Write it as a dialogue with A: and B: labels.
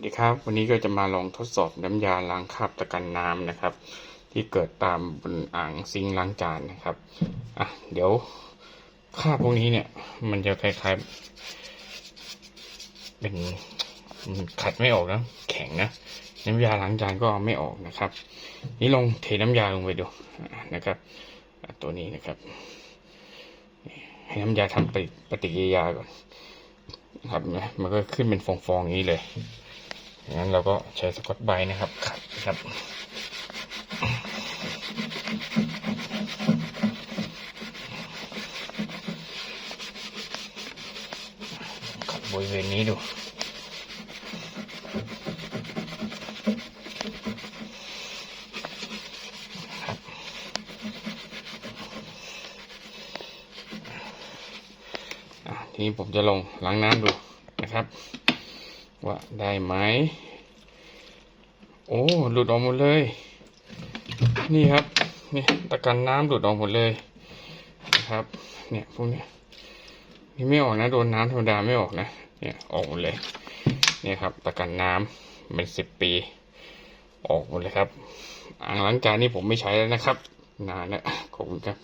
A: วัสดีครับ วันนี้ก็จะมาลองทดสอบน้ำยาล้างคราบตะกันน้ำนะครับ ที่เกิดตามบนอ่างซิงล้างจานนะครับอะเดี๋ยวคราบพวกนี้เนี่ย มันจะคล้ายๆ เป็นขัดไม่ออกนะแข็งนะน้ำยาล้างจานก็ไม่ออกนะครับ นี่ลองเทน้ำยาลงไปดูนะครับตัวนี้นะครับ ให้น้ำยาทำปฏิปฏิกิริยาก่อนครับมันก็ขึ้นเป็นฟองๆอย่างนี้เลย งั้นเราก็ใช้สกอตไบนะครับขัดนะครับขัดบริเวณนี้ดูทีนี้ผมจะลงล้างน้ำดูนะครับ ว่าได้ไหม โอ้ หลุดออกหมดเลย นี่ครับ นี่ตะกันน้ำหลุดออกหมดเลยนะครับ เนี่ยพวกนี้นี่ไม่ออกนะ โดนน้ำธรรมดาไม่ออกนะ เนี่ยออกหมดเลย เนี่ยครับ ตะกันน้ำเป็นสิบปี ออกหมดเลยครับ อ่างล้างจานนี่ผมไม่ใช้แล้วนะครับ นานแล้วขอบคุณครับ